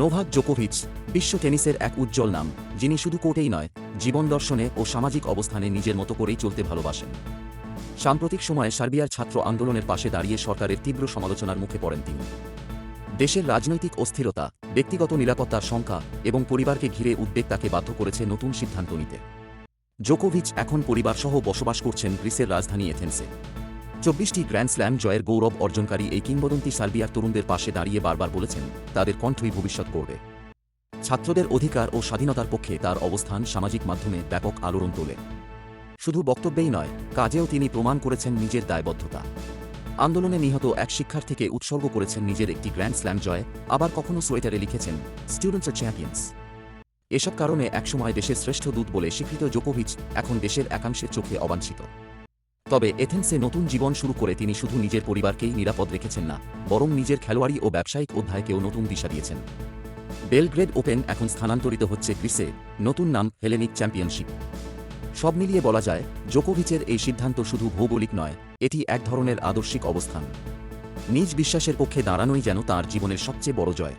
Novak জোকোভিচ বিশ্ব টেনিসের এক উজ্জ্বল নাম, যিনি শুধু কোর্টেই নয়, জীবন দর্শনে ও সামাজিক অবস্থানে নিজের মতো করেই চলতে ভালোবাসেন। সাম্প্রতিক সময়ে সার্বিয়ার ছাত্র আন্দোলনের পাশে দাঁড়িয়ে সরকারের তীব্র সমালোচনার মুখে পড়েন তিনি। দেশের রাজনৈতিক অস্থিরতা, ব্যক্তিগত নিরাপত্তার শঙ্কা এবং পরিবারকে ঘিরে উদ্বেগ তাকে বাধ্য করেছে নতুন সিদ্ধান্ত নিতে। জোকোভিচ এখন পরিবারসহ বসবাস করছেন গ্রিসের রাজধানী এথেন্সে চব্বিশটি গ্র্যান্ড স্ল্যাম জয়ের গৌরব অর্জনকারী এই কিংবদন্তি সার্বিয়ার তরুণদের পাশে দাঁড়িয়ে বারবার বলেছেন, তাদের কণ্ঠই ভবিষ্যৎ করবে ছাত্রদের অধিকার ও স্বাধীনতার পক্ষে তার অবস্থান সামাজিক মাধ্যমে ব্যাপক আলোড়ন তোলে। শুধু বক্তব্যেই নয়, কাজেও তিনি প্রমাণ করেছেন নিজের দায়বদ্ধতা। আন্দোলনে নিহত এক শিক্ষার্থীকে উৎসর্গ করেছেন নিজের একটি গ্র্যান্ড স্ল্যাম জয়, আবার কখনো সোয়েটারে লিখেছেন স্টুডেন্টস চ্যাম্পিয়ন্স এসব কারণে একসময় দেশের শ্রেষ্ঠ দূত বলে স্বীকৃত জোকোভিচ এখন দেশের একাংশের চোখে অবাঞ্ছিত। তবে এথেন্সে নতুন জীবন শুরু করে তিনি শুধু নিজের পরিবারকেই নিরাপদ রেখেছেন না, বরং নিজের খেলোয়াড়ি ও ব্যবসায়িক অধ্যায়কেও নতুন দিশা দিয়েছেন। বেলগ্রেড ওপেন এখন স্থানান্তরিত হচ্ছে গ্রিসে, নতুন নাম হেলেনিক চ্যাম্পিয়নশিপ। সব মিলিয়ে বলা যায়, জোকোভিচের এই সিদ্ধান্ত শুধু ভৌগোলিক নয়, এটি এক ধরনের আদর্শিক অবস্থান। নিজ বিশ্বাসের পক্ষে দাঁড়ানোই যেন তার জীবনের সবচেয়ে বড় জয়।